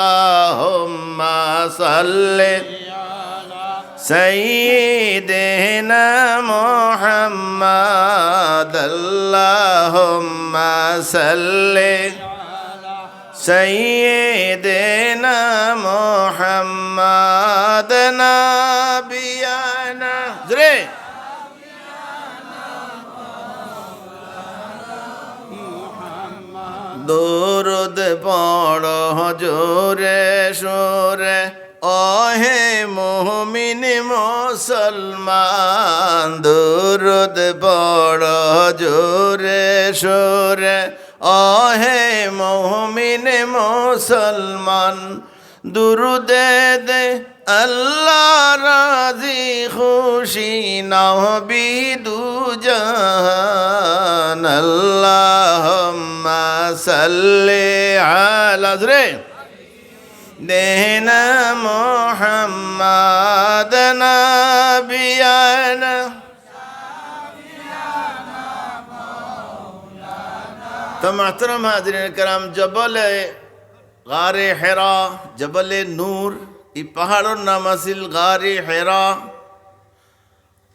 اللهم صل سيدنا محمد اللهم صل سيدنا محمد نبينا زري দো দরুদ পড় জোরে সোরে। অহে মোহমিন মুসলমান, দরুদ পড় জোরে সোরে। অহে মোহমিন মুসলমান, দুরুদে দে, আল্লাহ রাজি খুশি নহবি দুজান সাল্লি صلی علی دین محمد نبینا تو محترم حضرین کرام، جبل غار حرا جبل نور، ای پہاڑوں نام اصل غار حرا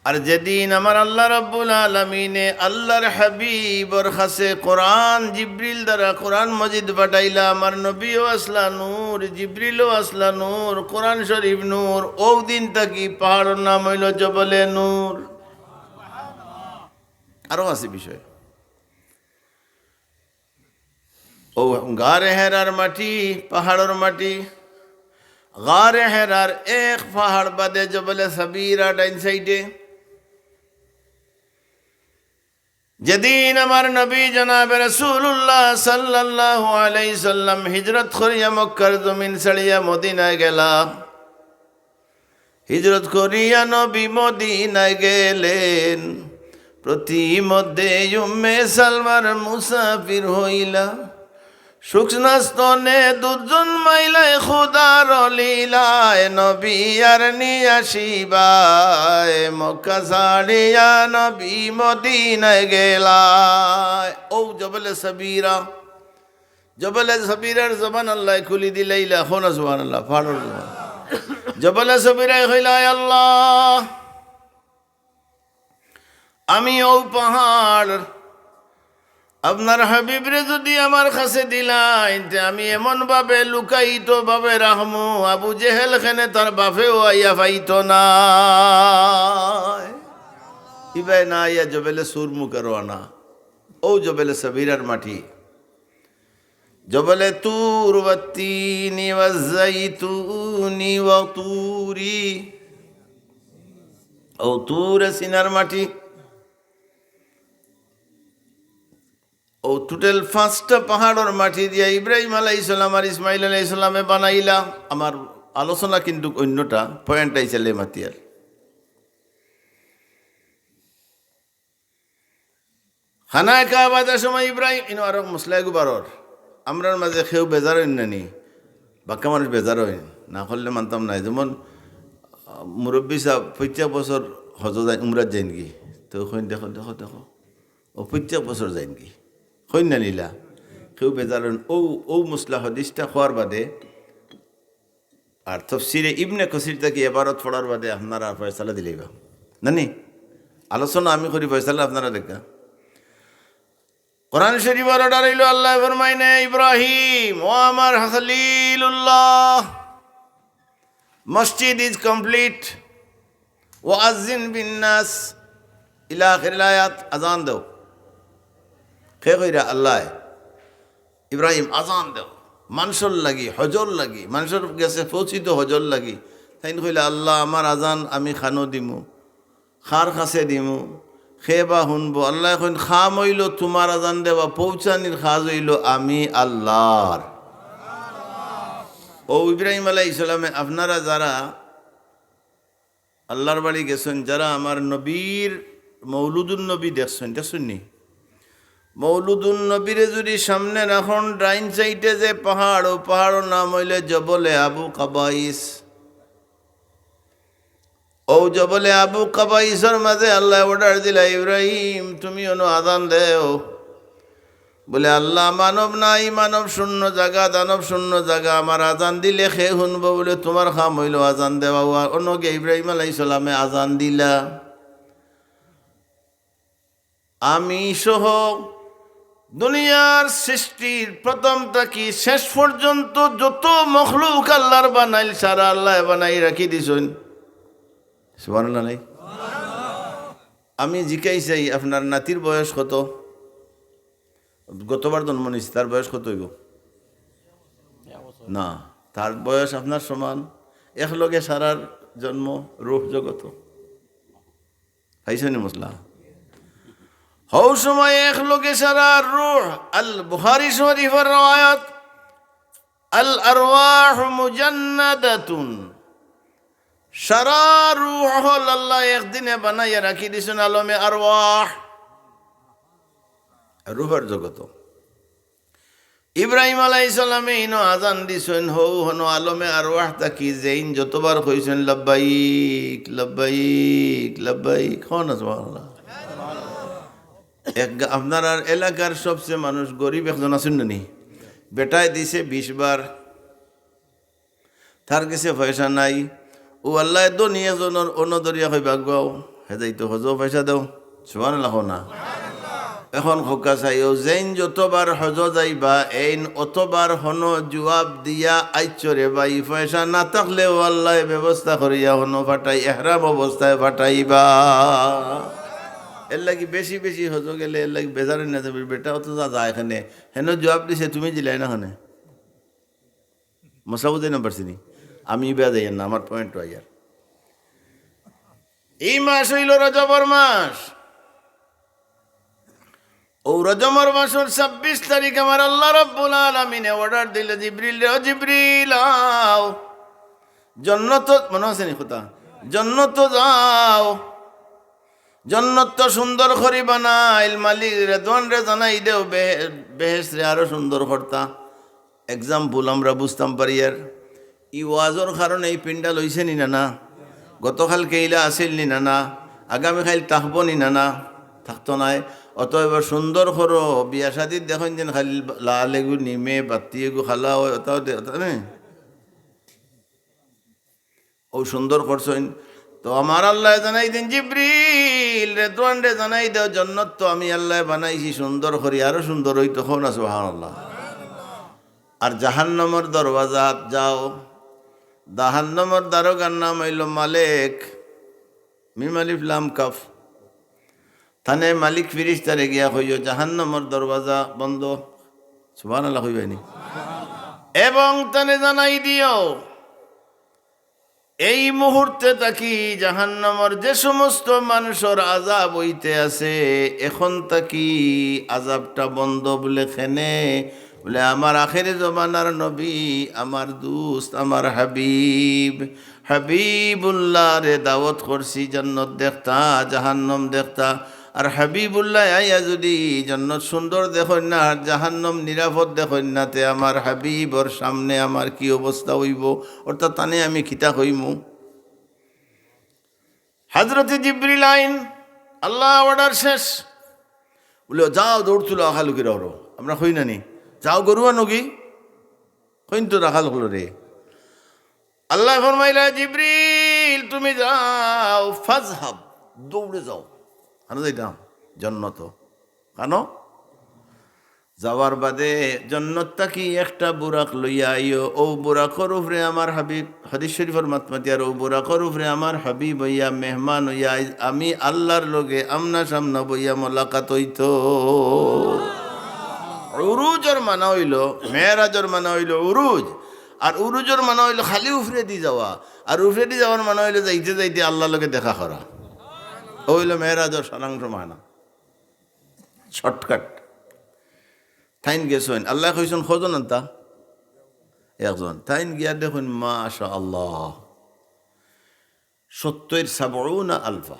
আর যেদিন আমার আল্লাহ রব্বুল আলমিনে আল্লাহর হাবিবর খাসে কোরআন জিব্রিল দ্বারা কোরআন মজিদ পাঠাইলা, আমার নবীও আসলা নূর, জিব্রিলও আসলা নূর, কোরআন শরীফ নূর, ও দিন থাকি পাহাড়ের নাম হইল জবলে নূর। আরও আছে বিষয়। ও গারে হেরার মাটি, পাহাড়ের মাটি, গারে হেরার এক পাহাড় বাদে জবলে সাবিরা ডাইন সাইডে। যেদিন আমার নবী জনাব রসুল্লাহ সাল্লাহ আলাই সাল্লাম হিজরত করিয়া মক্কার জমিন ছাড়িয়া মদিনায় গেলা হিজরত করিয়া নবী মদিনায় গেলেন। প্রতি মধ্যে সালমার মুসাফির হইলা সুক্ষ্ণস্তনে দুজন মাইলায় খুদার লীলায় নবী আর নিয়াসিবায় মক্কা সাড়িয়া নবী মদিনায় গেলায়। ও জবলে সাবিরা, জবলে সাবিরার জবান আল্লাহ খুলি দিলাইলা হন জবান আল্লাহ ফাড়র জবান জবলে সাবিরাই হইলায় আল্লাহ। আমি ও পাহাড় আপনার হাবিবরে যদি আমার কাছে দিলাইন, তে আমি এমন ভাবে লুকাইত ভাবে রাখমু, আবু জেহেল খানে তার বাপেও আইয়া পাইত না। ইবাই না আইয়া জবেলে সুর মুখের আনা ও জবেলে সাবিরার মাটি। জবলে তুর ওয়াত্তিনি ওয়াজ্জাইতুনি ওয়া তুরি। ও তুর সিনার মাটি। ও টোটাল পাঁচটা পাহাড়ের মাটি দিয়া ইব্রাহিম আলাই ইসলাম আর ইসমাইল আলাই ইসলামে বানাইলা। আমার আলোচনা কিন্তু অন্যটা পয়েন্ট আইসালে মাতিয়ার। খানায় কাবাদের সময় ইব্রাহিম, ইনো আরও মুসলাই গুবারর। আমরার মাঝে খেউ বেজার হইন নানি, বাক্কা মানুষ বেজার হইন। না করলে মানতাম নাই, যেমন, মুরব্বী সাহ প্রত্যেক বছর হজ যায় উমরাত যায় নাকি তো ওখানে দেখো দেখো দেখো। ও প্রত্যেক বছর যায় নাকি হইন না লীলা। কেউ বেজারেন ও ও মুসলা হদিসটা খোয়ার বাদে, আর তফসিরে ইবনে কসির থেকে এবারত পড়ার বাদে আপনারা ফয়সালা দিলেইবা নানি, আলোচনা আমি করি, ফয়সালা আপনারা দেখা। কোরআন শরীফ অর্ডার হইল আল্লাহ ফরমাইনে ইব্রাহিম, ও আমার হাসলিলুল্লাহ মসজিদ ইজ কমপ্লিট ও আজিন বিন্নাস ইলা আজান দেও। খে কইরা আল্লাহ? ইব্রাহিম আজান দেও। মানুষের লাগি, হজর লাগি, মানুষের গেছে পৌঁছিত হজর লাগি। তাই কইলে, আল্লাহ, আমার আজান আমি খানো দিমু, খার খাসে দিমু খে বা শুনব আল্লাহ এখন খাম হইল, তোমার আজান দেবা পৌঁছানির খাজ হইল আমি আল্লাহর। ও ইব্রাহিম আলাহ ইসলামে আপনারা যারা আল্লাহর বাড়ি গেছেন, যারা আমার নবীর মৌলুদুল নবী দেখছেন দেখছেন নি মৌলুদুল নবীরে যদি সামনে রাখন, ডাইন সাইডে যে পাহাড়, ও পাহাড়ের নাম হইলে জবলে আবু কাবাইস। ও জবলে আবু কাবাইসর মাঝে আল্লাহ অর্ডার দিলা, ইব্রাহিম, তুমি অনু আদান দেও। বলে, আল্লাহ মানব নাই, মানব শূন্য জায়গা, দানব শূন্য জায়গা, আমার আজান দিলে খে শুনব বলে তোমার খাম হইল আজান দেওয়া। অন্যকে ইব্রাহিম আলাই সালামে আজান দিলা। আমি সহ দুনিয়ার সৃষ্টির প্রথম থাকি শেষ পর্যন্ত যত মখলুক আল্লাহর বানাইল, সারা আল্লাহ বানাই রাখি দিছুন। সুবহানাল্লাহ নাই? আমি জিকাই চাই, আপনার নাতির বয়স কত? গতবার জন্ম নিয়েছি, তার বয়স কত হইব? না, তার বয়স আপনার সমান। একলগে সারার জন্ম রূপ জগত। পাইছেনি মশলা হৌ সময় এক লোকে সারা রুহ আল বুহারি শরীফের রওয়ায়াত, আল আরওয়াহ মুজান্নাদাতুন। সারা রুহ হল আল্লাহ একদিনে বানাইয়া রাখি দিছেন আলমে আরওয়াহ। রুহের জগত। ইব্রাহিম আলাই সালামে ইনো আজান দিছেন হৌ হনো আলমে আরওয়াহ তাকি জেইন যতবার কইছেন, লব্বাইক লব্বাইক লব্বাইক, হন আল্লাহ এক আপনার আর এলাকার সবচেয়ে মানুষ গরিব একজন আছেন না বেটায় দিছে বিশ বার। তার কাছে পয়সা নাই। ও আল্লাহ দনিয়া জনের অনদরিয়া হয়ে বাগবাও হেদাই তো হজ পয়সা দাও। সমান লাখো না। এখন খোকা চাইও যেইন যতবার হজ যাইবা, এইন অতবার হন জবাব দিয়া আইচরে বা ই পয়সা না থাকলেও আল্লাহ ব্যবস্থা করিয়া হন, ফাটাই, এহরাম অবস্থায় ফাটাইবা। এর লাগি বেশি বেশি হজো গেলে এর লাগি বেজারে না যাবে বেটাও তো যা যায় এখানে। হেন জবাব দিছে, তুমি জিলাই না ওখানে মশাবুদ্দিন নাম্বার চিনি আমি বেয়া যাই না, আমার পয়েন্ট আইয়ার এই মাস হইল রজবর মাস। ও রজমর মাসের ছাব্বিশ তারিখ আমার আল্লাহ রব্বুল আলমিনে অর্ডার দিল, জিব্রিল রে জিব্রিল জন্নত, মনে আছে নি কথা জন্নত যাও। জন্নত তো সুন্দর করি বানাইল, মালিক রে দন রে জানাই দেও বেহেস রে, আরও সুন্দর করতা এক্সাম্পল আমরা বুঝতাম পারি আর। ই ওয়াজর কারণে এই পিন্ডা লইছে নি না গতকাল কেইলা আছিল নি না না আগামীকাল থাকব নি না থাকতো নাই। অত এবার সুন্দর করো বিয়া শাদির দেখুন যেন খালি লাল এগু, নিমে, বাতি এগু, খালা হয় ওটাও ও সুন্দর করছেন। তো আমার আল্লাহ জানাই দিন জিব্রিল! রে তোয়ান রে জানাই দেও, জন্নত তো আমি আল্লাহ বানাইছি, সুন্দর করি, আরও সুন্দর হইতো হো না আল্লাহ আর জাহান্নমর দরওয়াজাত যাও। জাহান্নমর দারোগার নাম হইল মালেক। মিমালিফ লাম কাফ। থানে মালিক ফিরিস তারে গিয়া হইও জাহান্নমর দরওয়াজা বন্ধ। সুবান আল্লাহ হইবানি এবং তানে জানাই দিও এই মুহূর্তে তাকি জাহান্নামর যে সমস্ত মানুষের আজাব হইতে আছে, এখন তাকি আজাবটা বন্ধ বলে খেনে বলে, আমার আখের জমানার নবী, আমার দোস্ত, আমার হাবিব, হাবিবুল্লাহ রে দাওয়াত করছি, জান্নত দেখতা, জাহান্নম দেখতা। আর হাবিবুল্লাহ আইয়া যদি জন্নত সুন্দর দেখেন না আর জাহান্নম নিরাপদ দেখেন না, তে আমার হাবিবর সামনে আমার কি অবস্থা হইব? অর্থাৎ তানে আমি খিতা হইমু হাজরতে জিব্রিল আইন, আল্লাহ অর্ডার শেষ। বলে, যাও, দৌড় তুলো আখালুকি রহরো আমরা হই না নি? যাও গরুয়া নগি হইন তো রাখাল হলো রে? আল্লাহ ফরমাইলা জিব্রিল, তুমি যাও, ফাজহাব, দৌড়ে যাও। হানো যাইতাম, জন্নত। কেন? যাওয়ার বাদে জন্নতটা কি একটা বুরাক লইয়া আইও? ও বুরাকর উপরে আমার হাবিব, হদিস শরীফর মাতমাতি আর ও বুরাকর উপরে আমার হাবিব হইয়া মেহমান হইয়া আমি আল্লাহর লগে আমনা সামনা বইয়া মোলাকাত হইত। উরুজর মানা হইল, মেয়েরাজর মানা হইল উরুজ, আর উরুজর মানা হইল খালি উফরে দি যাওয়া। আর উফরে দি যাওয়ার মানা হইল যাইতে যাইতে আল্লাহর লগে দেখা করা। হইল মেয়েরাজর সারাংশ মানা শর্টকাট। তাইন গেছেন। আল্লাহ কইছেন খোঁজন তা। একজন তাইন গিয়া দেখুন মাশা আল্লাহ সত্তর সাবনা আলফা।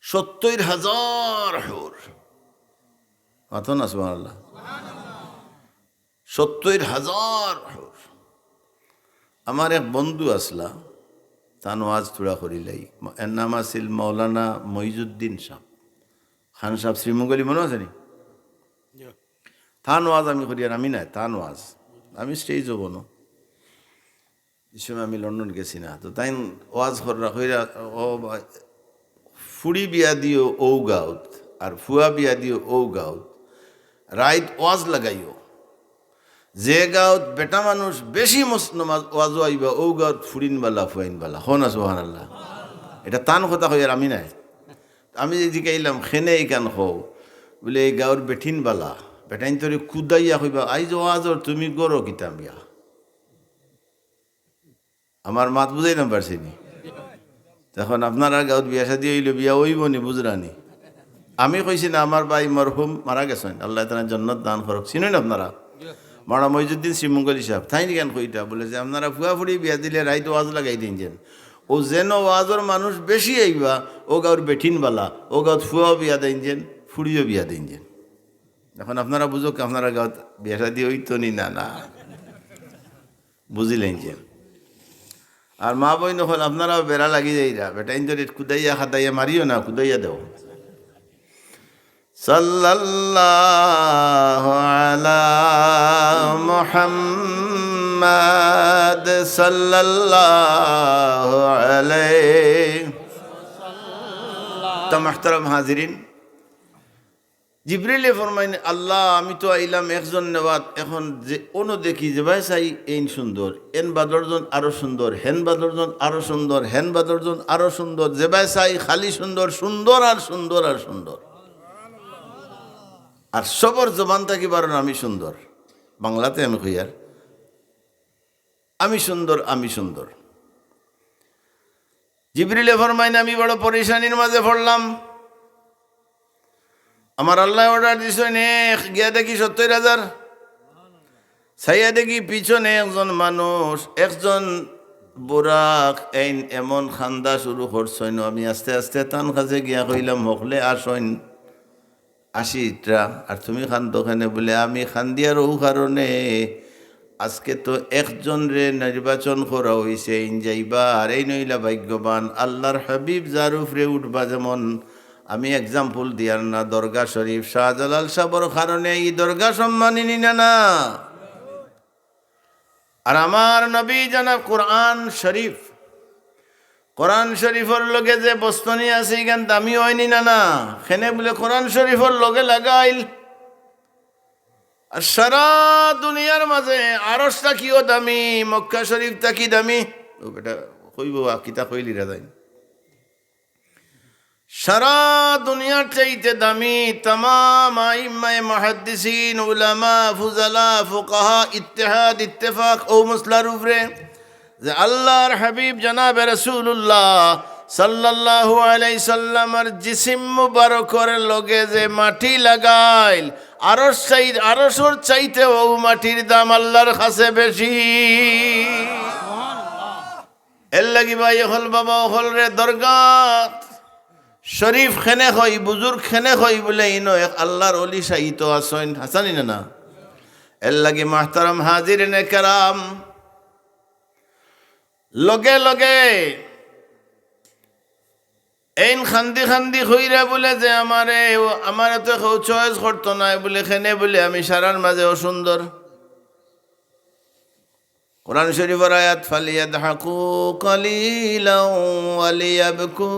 সত্তর হাজার হুর। মাথো না সুমান আল্লাহ সত্তর হাজার হুর। আমার এক বন্ধু আসলা। তানো আজ থোড়া করিলাই। এর নাম আছিল মৌলানা মহিজুদ্দিন সাহ। খান সাহেব শ্রীমঙ্গলী মনে আছে নি? থান ওয়াজ আমি করি আর আমি নাই থান ওয়াজ আমি স্টেজ হব না সময় আমি লন্ডন গেছি না। তো তাই ওয়াজ করা হইরা ও ফুড়ি বিয়া দিও ও গাউত আর ফুয়া বিয়া দিও ও গাউত রাইত ওয়াজ লাগাইও। যে গাঁৱত বেটা মানুষ বেশি নমাজ ওয়াজ আইবা ও গাঁৱত ফুরিন বালা ফুয়াইন বালা। হন আছো হান আল্লাহ এটা টান কথা আর আমি নাই। আমি যে জিকাইলাম খেনে এই কান হও বলে এই গাঁৱৰ বেঠিন বালা, বেটাইন তরে কুদাইয়া কইবা আইজ ওয়াজর তুমি গরো কিতাম ইয়া? আমার মাত বুঝাই না পারছিনি তখন আপনারা গাঁৱত বিয়া শাদি হইলে বিয়া হইব নি বুঝরানি আমি কইছি না আমার ভাই মরহুম মারা গেছেন আল্লাহ তালা জন্নত দান করক চিনেন আপনারা? মারা মহিজুদ্দিন শ্রীমঙ্গলী সাহেব থাই কেন কইটা? বলে যে, আপনারা ফুয়া ফুড়ি বিয়া দিলে রাইত ওয়াজ লাগাই দিন যেন। ও যেন ওয়াজর মানুষ বেশি আইবা, ও গাঁর বেঠিন বালা, ও গাঁত ফুয়াও বিয়া দিন যেন, ফুড়িও বিয়া দিন যেন। এখন আপনারা বুঝো আপনারা গাঁত বিয়া শাদি হইতো নি? না না। বুঝিলেন যে। আর মা বই হল, আপনারাও বেড়া লাগি যাইরা বেটাইন যদি কুদাইয়া খাদাইয়া মারিও না, কুদাইয়া দেও। সাল্লাল্লাহু আলা মুহাম্মাদ সাল্লাল্লাহু আলাইহি তো মাহতারাম হাজিরিন, জিবরিলে ফরমাইন, আল্লাহ, আমি তো আইলাম একজন নেওয়াত, এখন যে অনু দেখি যে, ভাই চাই এইন সুন্দর, এন বাদরজন আরও সুন্দর, হেন বাদরজন আরও সুন্দর, হেন বাদরজন আরও সুন্দর, যে ভাই চাই খালি সুন্দর সুন্দর আর সুন্দর আর সুন্দর। আর সবর জবান থাকি পারেন আমি সুন্দর। বাংলাতে আমি কইয়ার আমি সুন্দর আমি সুন্দর। জিবরিলে ফরমাইন, আমি বড় পরেশানির মাঝে পড়লাম। আমার আল্লাহ অর্ডার দিছেন এক গিয়া দেখি সত্তর হাজার। ছাইয়া দেখি পিছনে একজন মানুষ, একজন বুড়াক এই এমন খান্দা শুরু করছেন। আমি আস্তে আস্তে তান কাছে গিয়া কইলাম, হকলে আসইন। আশিটা আর তুমি খান্দ খানে বলে, আমি খান্দিয়ার ও কারণে আজকে তো একজন রে নির্বাচন করা হয়েছে ইন যাইবা, আর এই নইলা ভাগ্যবান, আল্লাহর হাবিব উপরে উঠবা যেমন, আমি এক্সাম্পল দিয়ার না, দরগা শরীফ, শাহজালাল সাবর কারণে এই দরগা সম্মানিনী না না আর আমার নবী জানা কোরআন শরীফ কোরআন শরীফর লগে যে বস্তনি আছে ইখান দামি হয়নি না না সেনে বলে কোরআন শরীফর লগে লাগাইল। আর সারা দুনিয়ার মাঝে আরসটা কিও দামি, মক্কা শরীফটা কি দামি? ও বেটা কইব কিতা কইলি রে তাই সারা দুনিয়ার চাইতে দামি তমাম আইম্মায় মহাদ্দিসিন, উলামা, ফুজালা, ফুকাহা, ইত্তেহাদ, ইত্তেফাক, ও মুসলার উপরে। যে আল্লাহর হাবিব জানাবে রসুল্লাহ সাল্লাল্লাহু আলাই সাল্লামার জিসিম মুবারকর লগে যে মাটি লাগাইল আরস চাই আরসর চাইতে ও মাটির দাম আল্লাহর কাছে বেশি। এর লাগি ভাই হল বাবা হল রে দরগাত। শরীফ খেনে হই বুজুর্গ খেনে হই বলে ইনো এক আল্লাহর অলি সাহিত আসইন হাসানি না না? এর লাগি মাহতারাম হাজির নে কারাম। লগে লগে এইন খান্দি খান্দি হইরা বলে যে আমারে আমার তো চয়েস করতো না বলে, খেনে বলে আমি সারার মাঝে অসুন্দর। কোরআন শরীফের আয়াত ফালিয়া ফালিয়াদহাকু কালিলাও ওয়ালিয়াবকু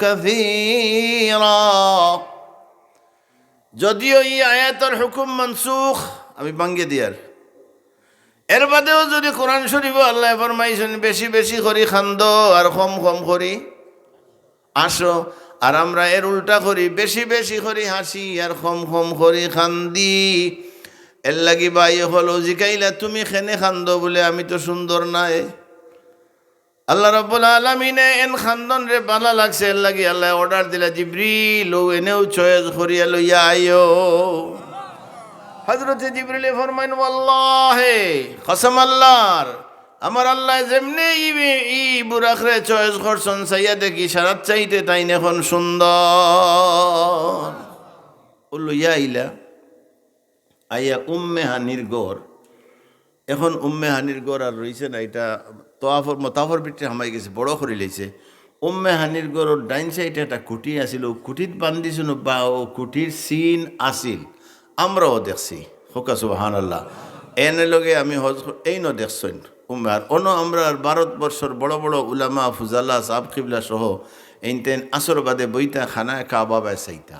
কাসীরা। যদিও এই আয়াতের হুকুম মনসুখ, আমি বাঙ্গে দিয়ার। এর বাদেও যদি কোরআন শরীফ আল্লাহ ফরমাইছেন, বেশি বেশি করি খান্দ আর কম কম করি, আসো। আর আমরা এর উল্টা করি, বেশি বেশি করি হাসি আর কম কম করি খান্দি। এর লাগি বাই হলো, জিকাইলা তুমি খেনে খান্দ বলে আমি তো সুন্দর নাই। আল্লাহ রব্বুল আলমিনে এন খান্দন রে বালা লাগছে, এর লাগি আল্লাহ অর্ডার দিলা, জিব্রিল এনেও চয়েস করিয়া লইয়া আইও। হজরত জিবরিলে ফরমাইন আল্লাহে কসম আল্লাহর, আমার আল্লাহ যেমনি ই বুড়াখরে চয়েস করছন সাইয়া দেখি সারাত চাইতে তাই এখন সুন্দর? ও আইলা আইয়া উম্মে হানির গড়। এখন উম্মে হানির গড় আর রয়েছে না, এটা তোয়াফর, মতাফর ভিতরে হামাই গেছে, বড় করে লইছে। উম্মে হানির গড়র ডাইন সাইডে একটা কুটি আছিল কুটিত বান্ধিছিল বা, ও কুটির সিন আছিল। আমরাও দেখছি। হোকা সুবাহান আল্লাহ এনে লগে আমি হজ ন দেখছেন? উমার অন আমরা ভারতবর্ষর বড় বড় উলামা ফুজাল্লা সাব কিবলা সহ এইতেন আসর বাদে বইতা খানায় কাবা বায় সাইতা।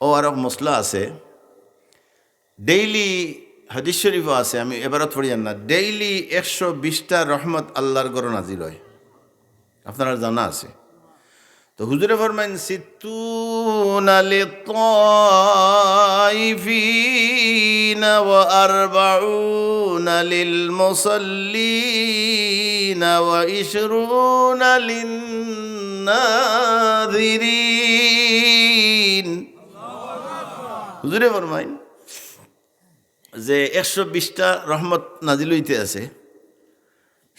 ও আর মশলা আছে। ডেইলি হাদিস শরীফও আছে, আমি এবারত পড়িয়ান না ডেইলি একশো বিশটা রহমত আল্লাহর গরণ নাজিল হয়। আপনারা জানা আছে? তো হুজুরে ফরমাইন, সিত্তুনা লিত্তাইফিন ওয়া আরবাউনা লিল মুসাল্লিন ওয়া ইশরুনা লিন নাযিরিন হুজুরে ফরমাইন যে একশো বিশটা রহমত নাজিল হইতে আছে।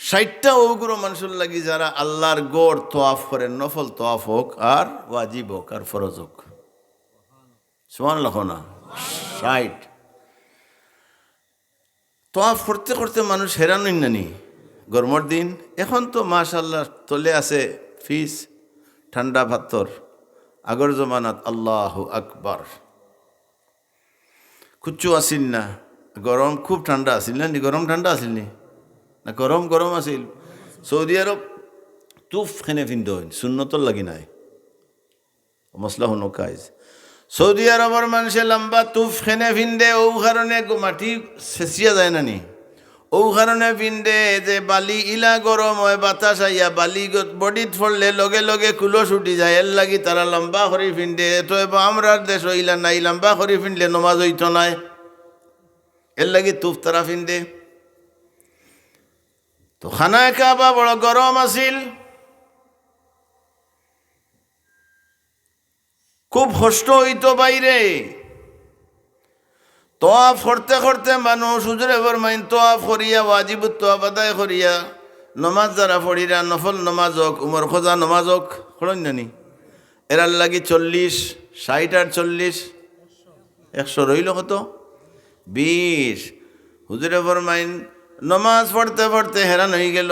ষাটটা ওগুলো মানুষের লাগি যারা আল্লাহর গড় তোয়াফ করেন নফল তোয়াফ হোক আর ওয়াজিব হোক আর ফরজ হোক। সমান লখো না? ষাট। তোয়াফ করতে করতে মানুষ হেরান নানি। গরমর দিন, এখন তো মাশাল্লাহ তলে আছে ফিস, ঠান্ডা ভাত্তর। আগর জমানাত আল্লাহ আকবার। কুচ্ছু আসিল না। গরম খুব ঠান্ডা আসিল নি? গরম ঠান্ডা আসিল নি? না গরম গরম আছিল। সৌদি আরব তুফ খেনে ফিন্দো শূন্যতর লাগি নাই। মশলা শুনো কাজ সৌদি আরবের মানুষে লম্বা তুফ খেনে ফিন্দে ও কারণে মাটি চেঁচিয়া যায় না নি ও কারণে ফিন্দে যে বালি ইলা গরম হয়, বাতাস আইয়া বালি বডিত ফললে লগে লগে কুলস উঠি যায়। এর লাগি তারা লম্বা করে ফিন্দে তো এবার আমরা দেশ ইলা নাই, লম্বা করে ফিনলে নমাজ হইতো নাই। এর লাগি তুফ তারা ফিন্দে তো খানায় কাবা বড় গরম আছিল। খুব কষ্ট হইতো বাইরে। তোয়াফ করতে করতে মানুষ হুজুরে ফরমাইন তোয়াফ করিয়া ওয়াজিব তোয়াফ আদায় করিয়া নমাজ যারা পড়িরা নফল নমাজ হোক, উমর খোঁজা নমাজ হোক খড়ন জানি এরার লাগি চল্লিশ, ষাট আর চল্লিশ, একশো রইল কত? বিশ। হুজুরে ফরমাইন নমাজ পড়তে পড়তে হেরান হয়ে গেল।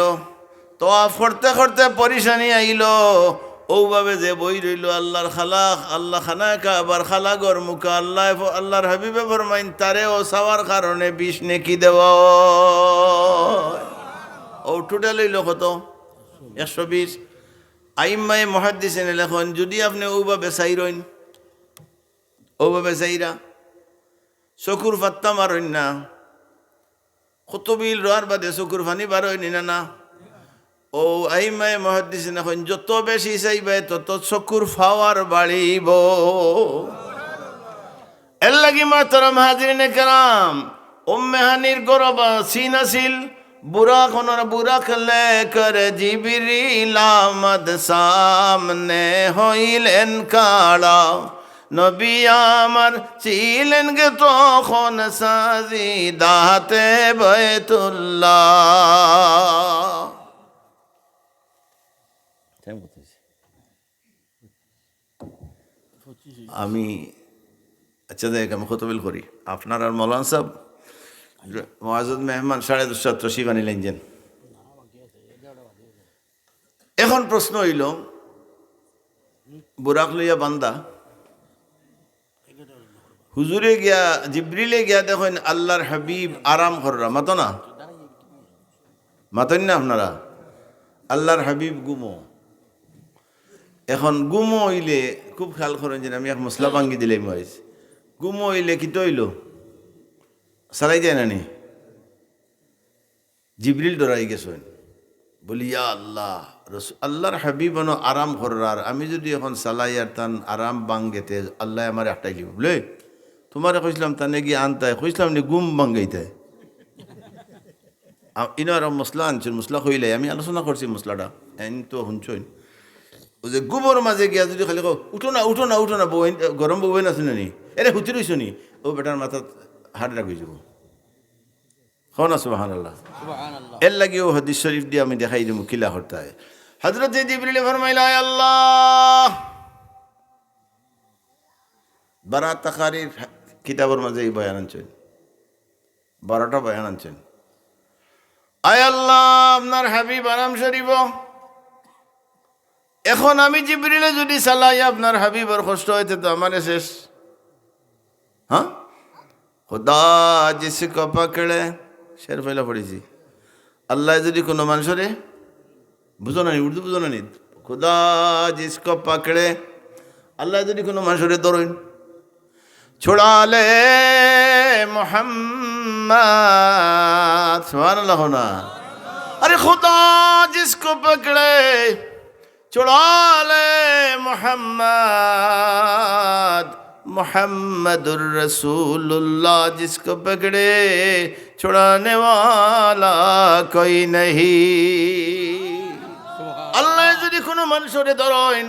তোয়াফ করতে করতে পরিশানি আইল। ওভাবে যে বই রইল, আল্লাহর খালাক, আল্লাহ খানা কাবার খালাগর মুখা আল্লাহ আল্লাহর হাবিবে ফরমাইন, তারে ও সাওয়ার কারণে বিষ নেকি দেওয়া ও টোটাল হইল কত? একশো বিশ। আইম্মাই মহাদ্দিসেন লেখন, যদি আপনি ওভাবে চাইরইন ওভাবে চাইরা চকুর ফাত্তা মারইন না। কত বিল রোয়ার বাদে চকুর ফানি বারইন না না ও আইমাই মহাদিস এখন যত বেশি চাইবে তত চকুর ফাওয়ার বাড়িব এর লাগি মাতরম হাজিরিনে কেরাম উম্মেহানির গরব সিন আছিল বুড়া খনর বুড়া খেলে করে জিবিরিল আমদ সামনে হইলেন কাড়া নবী আমার ছিলেন গে তখন সাজি দাতে বয়তুল্লাহ আমি আচ্ছা দেখ, আমি খতবিল করি। আপনার আর মৌলান সাহেব মহাজুদ মেহমান সাড়ে দুশো তসি বানিলেন যেন এখন প্রশ্ন হইল, বুরাক লইয়া বান্দা হুজুরে গিয়া, জিব্রিলে গিয়া দেখেন আল্লাহর হাবিব আরাম কররা। মাতো না? মাতেন না আপনারা? আল্লাহর হাবিব গুমো। এখন গুমো হইলে খুব খেয়াল করেন যে আমি এক মশলা ভাঙ্গি দিলে মরিস গুমো হইলে কি হইল? সারাই যায় না নি? জিবরিল ডরাই গেছেন বলি, ইয়া আল্লাহ, রস আল্লাহর হাবিব আরাম করার আমি যদি এখন সালাই আর তান আরাম বাঙ্গেতে আল্লাহ আমার একটাই লিব বলে তোমারে কইছিলাম তানে গিয়ে আনতায় কইছিলাম নি গুম বাঙ্গাইতে ইনো আর মশলা আনছেন মশলা কইলে আমি আলোচনা করছি মশলাটা। এন তো শুনছইন। ও যে গোবর মাঝে গিয়া যদি খালি কও উঠো না উঠো না উঠো না বউ গরম বউ না শুনে নি এরে হুতি রইছ নি? ও বেটার মাথাত হাট রাখি যাব হন সুবাহান আল্লাহ এর লাগি ও হাদিস শরীফ দিয়ে আমি দেখাই দিব কিলা করতে হয় হজরত জিবরিল ফরমাইলা "আয় আল্লাহ! বারাত তাকারির কিতাবের মাঝে এই বয়ান আনছেন। বারোটা বয়ান আনছেন। আয় আল্লাহ, আপনার হাবিব আরাম শরীফ। এখন আমি জিবরিলে যদি চালাই, আপনার হাবিবর কষ্ট হইতে তো আমার শেষ। হ্যাঁ? খোদা খুদা জিসকো পাকড়ে শের ফেলা পড়েছি। আল্লাহ যদি কোনো মানুষরে বুঝো না উর্দু বুঝো না খুদা জিসকো পাকড়ে আল্লাহ যদি কোনো মানুষরে ধরেন। ছুড়ালে মোহাম্মদ সুবহান আল্লাহ না अरे खुदा जिसको पकड़े चुड़ा ले मोहम्मद मोहम्मदुर रसूलुल्लाह जिसको पकड़े छुड़ाने वाला कोई नहीं আল্লাহ যদি কোনো মানুষরে ধরেন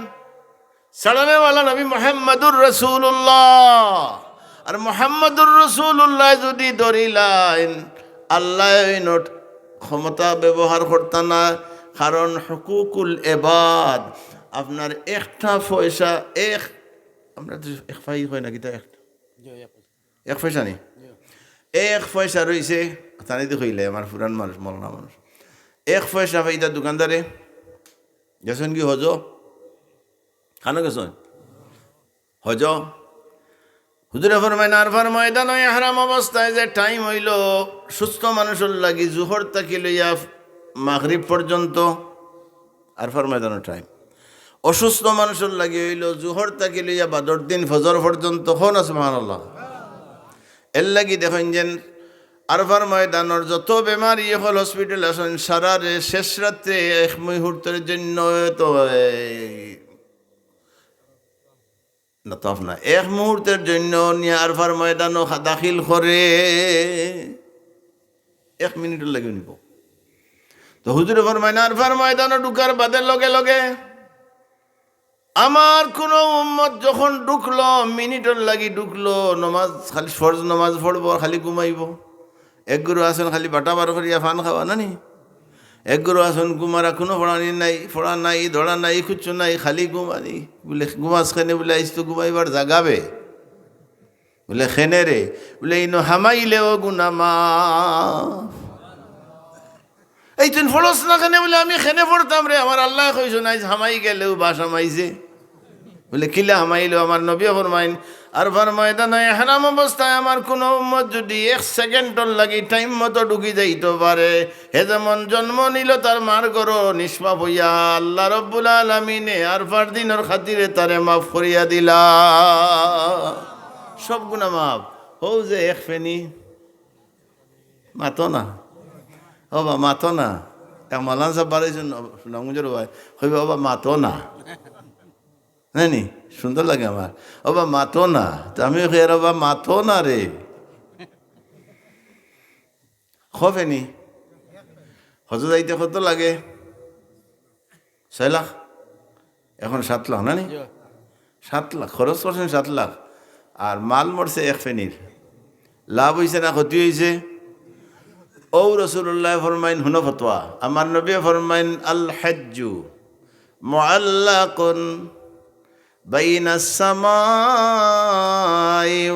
সাড়ানে वाला নবী মোহাম্মদুর রসুল্লাহ আর মোহাম্মদুর রসুল্লাহ যদি ধরিলেন আল্লাহ ওই নোট ক্ষমতা ব্যবহার করতা না কারণ হকুকুল এবাদ আপনার একটা পয়সা এক আমরা তো এক ফাই হয় নাকি তা একটা? এক পয়সা। নেই? এক পয়সা রয়েছে তানি তো কইলে আমার পুরান মানুষ মলনা মানুষ। এক পয়সা পাইতা দোকানদারে গেছেন কি হজ খানো গেছেন হজ। হুজুরে ফরমায় না আর ফরমায়, দানো হারাম অবস্থায় যে টাইম হইল, সুস্থ মানুষের লাগি জুহর তাকি লইয়া মাগরিব পর্যন্ত। আর ফরমায়, দানো টাইম অসুস্থ মানুষের লাগি হইল, জুহর তাকি লইয়া বাদর দিন ফজর পর্যন্ত। হন আসমান আল্লাহ এর লাগি দেখেন যেন আরফার ময়দানোর যত বেমারি হল হসপিটাল আসেন সারারে শেষ রাত্রে এক মুহূর্তের জন্য তো এই, না। এক মুহূর্তের জন্য নিয়ে আরফার ময়দানও দাখিল করে। এক মিনিটের লাগে নিব। তো হুজুরে ফরমায় না আরফার ময়দানও ঢুকার বাদের লগে লগে আমার কোন উম্মত যখন ঢুকলো মিনিটের লাগি ঢুকলো নমাজ খালি ফরজ নমাজ পড়ব খালি ঘুমাইব। এক গুরু আসন খালি বাটা বার করিয়া ফান খাওয়া নানি? এক গুরু আসন, গুমারা কোনো পড়ানি নাই পড়া নাই ধরা নাই কিচ্ছু নাই, খালি ঘুমানি বলে ঘুমাস খেনে বলে, আইস তো ঘুমাইবার জাগাবে বলে, খেনে রে। বলে, ইনো হামাইলেও গুনামা এই তুই ফলস না খেনে বলে, আমি খেনে পড়তাম রে, আমার আল্লাহ কইস নাই হামাই গেলেও বাস হামাইছে। বলে, কিলা হামাইলো? আমার নবী ফরমাইন আর ফরমাইদা নয় হারাম অবস্থায় আমার কোনো উম্মত যদি এক সেকেন্ডর লাগি টাইম মতো ঢুকি যাইতে পারে। হে যেমন জন্ম নিল তার মার গরো নিষ্পাপ হইয়া আল্লাহ রব্বুল আলমিনে আর ফার দিনের খাতিরে তারে মাফ করিয়া দিলা। সব গুণা মাফ। হৌ যে এক ফেনি। মাতো না। ও বা মাতো না। এক মালান সাহেব বাড়াইছেন নঙ্গুজর ভাই। হইবে ও বা মাতো না। নি সুন্দর লাগে আমার। ও বা মাতো না। তো আমি খেয়ে বা মাতো না রে। খফেনি হজ যাইতে কত লাগে? ছয় লাখ? এখন সাত লাখ না নি? সাত লাখ খরচ করছেন সাত লাখ। আর মাল মরছে এক ফেনির। লাভ হয়েছে না ক্ষতি হয়েছে ও রসুল্লাহ ফরমাইন হুন ফতোয়া। আমার নবী ফরমাইন আল হাজ্জু মুআল্লাকুন বাইনা সামাই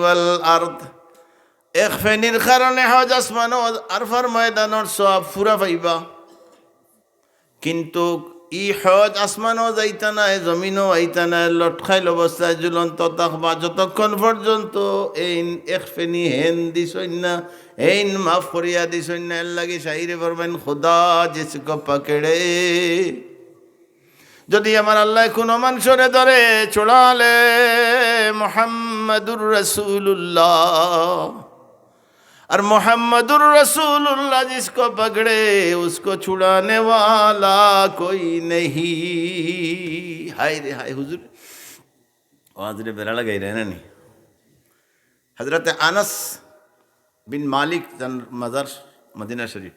ওয়াল আরদ। এক ফেনির কারণে হজ আসমান আরফার ময়দানর সব ফুরা পাইবা। কিন্তু ই হজ আসমানও যাইতা নাই, জমিনও আইতা নাই, লটখাইল অবস্থায় ঝুলন্ত থাকবা যতক্ষণ পর্যন্ত এই এক ফেনি হেন দিছই না, এইন মাফ করিয়া দিছই না, এর লাগি সাইরে করবেন খোদা যেসুক পাকেড়ে। যদি আমার আল্লাহ কোনো মানুষরে ধরে চড়ালে মোহাম্মদুর রসুল্লাহ আর মোহাম্মদুর রসুল্লাহ জিসকো পকড়ে উসকো ছুড়ানে ওয়ালা কই নেহি। হায় রে হায় হুজুর। হাজরে বেলা লাগাই রে না নি? হজরত আনস বিন মালিক তার মাজার মদিনা শরীফ।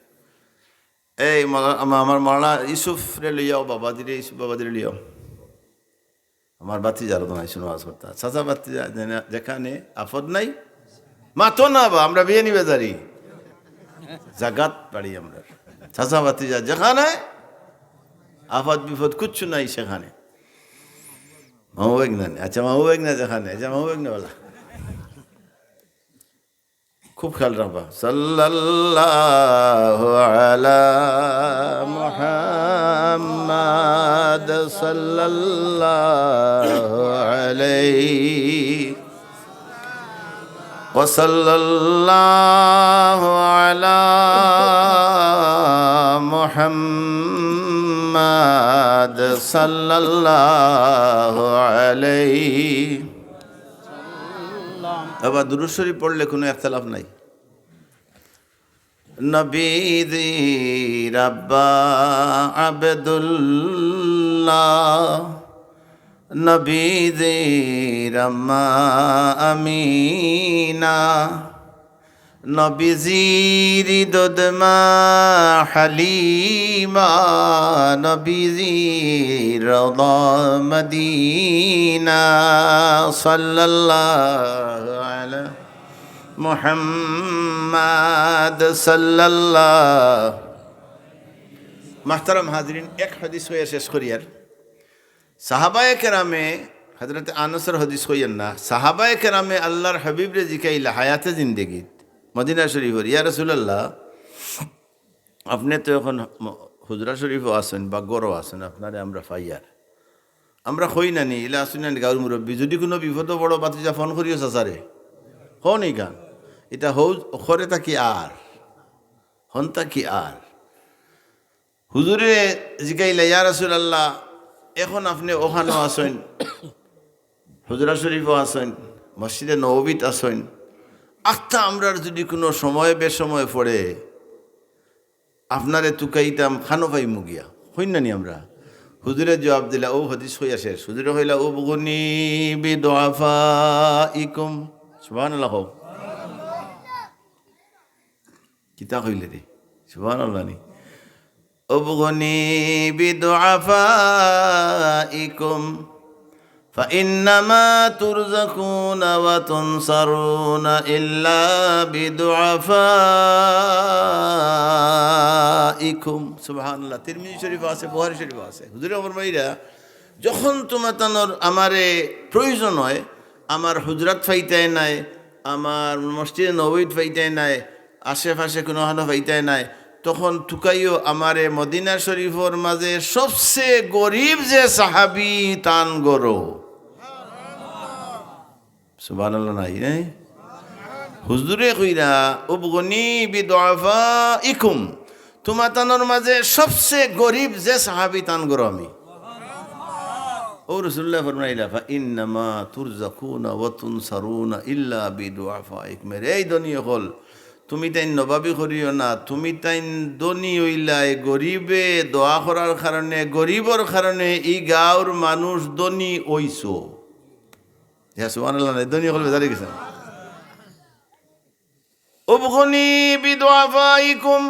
এই আমার মৌলানা ইউসুফ রে লিয়াও বাবা দিলে ইউসুফ বাবা দিলে লিয়াও আমার বাতি যারা তো নাই শুনে আওয়াজ করতে চাচা বাতি যেখানে আফদ নাই, মাতো না বা, আমরা বিয়ে নিবে দাঁড়ি জাগাত বাড়ি আমরা। চাচা বাতি যা যেখানে, আফদ বিপদ কুচ্ছু নাই সেখানে। মাহবুবেগ না আচ্ছা মাহবুবেগ না যেখানে আচ্ছা মাহবুবেগ না বলা। খুব খেয়াল রাখবা সাল্লাল্লাহু আলা মুহাম্মাদ সাল্লাল্লাহু আলাইহি وصلى الله على محمد صلى الله عليه আবার দুরুদ শরীফ পড়লে কোনো একতলাফ নাই। নবীদি রাব্বা আবদুল্লাহ নবীদি রাম্মা আমিনা। নবীজির দদমা হালিমা, নবীজির মদিনা সাল্লাল্লাহু আলা মোহাম্মদ সাল্লাল্লাহ মাহতারাম হাজরিন, এক হাদিস হয়ে শেষ করিয়ার। সাহাবায়ে কেরামে হজরত আনসর হদিস হইয়েন না, সাহাবায়ে কেরামে আল্লাহর হাবিবরে জিকাইলা হায়াতে জিন্দেগিত মদিনা শরীফর, ইয়া রসুল্লাহ আপনি তো এখন হুজরা শরীফও আছেন বা গরও আছেন, আপনারে আমরা ফাইয়ার। আমরা হই না নি, ইলা আসুন গাঁর মুরব্বী। যদি কোনো বিপদ বড় বাতিজা ফোন করিও চাচারে। হো নি গান। এটা হৌ অখরে থাকি আর। হন থাকি আর। হুজুরে জিকাইলা ইয়া রাসূলুল্লাহ, এখন আপনি ওখানেও আসেন হুজরা শরীফও আসেন মসজিদে নবীত আসেন আত্মা আমরার যদি কোনো সময় বেসময় পড়ে, আপনারে তুকাইতাম খানো পাই মুগিয়া। হইন নানি আমরা? হুজুরে জবাব দিলা, ও হদিস হইয়া শেষ। হুজুরে হইলা, ও বগুনি বিদফা ইকুম সুবাহ হোক কিতা কইলে রে? সুবাহ নি। অবগনি বিদফা ইকুম فإنما ترزقون وتنصرون إلا بدعفائكم سبحان الله তিরমিজি শরীফ আছে বুহারি শরীফ আছে হুজুর আমার ভাইরা যখন তোমার তানোর আমারে প্রয়োজন হয় আমার হুজরাত ফাইতায় নাই আমার মসজিদে নবীদ ফাইতায় নাই আশেপাশে কোনো হানো ফাইতায় নাই তখন টুকাইও আমারে মদিনা শরীফর মাঝে সবচেয়ে গরিব যে সাহাবি তান গরো সুবাহ নাই নাই হুজুরে কইরা, উবগনি বিদফা ইকুম তোমার তানোর মাঝে সবচেয়ে গরিব যে সাহাবি, তান গরো আমি। ও রসুল্লাহ ফরমাইলা ফা ইন্নামা তুরজাকুনা ওয়া তুনসারুনা ইল্লা বিদুআফাইকুম এই দনীয় হল তুমি তাই নবাবি করিও না, তুমি তাই দনি হইলাই, গরিবে দোয়া করার কারণে, গরিবর কারণে ই গাঁৱৰ মানুষ দনি ওইছো হ্যাঁ সুমান আল্লাহ দনি হল বেজারি গেছে উবগনি বিদুআফাইকুম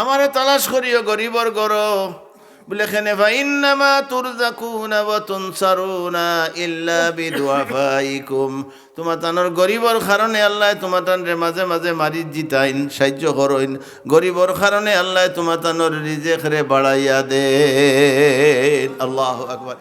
আমারে তালাশ করিও, গরিবর গর বলে খেনে ফাইন্নামা তুরজাকুনা ওয়া তুনসারুনা ইল্লা তোমার তানোর গরিবর কারণে আল্লাহ তোমার তানরে মাঝে মাঝে মারি জিতাইন, সাহায্য করইন গরিবর কারণে আল্লাহ তোমার তানোর রিজেক রে বাড়াইয়া দে আল্লাহ আকবার।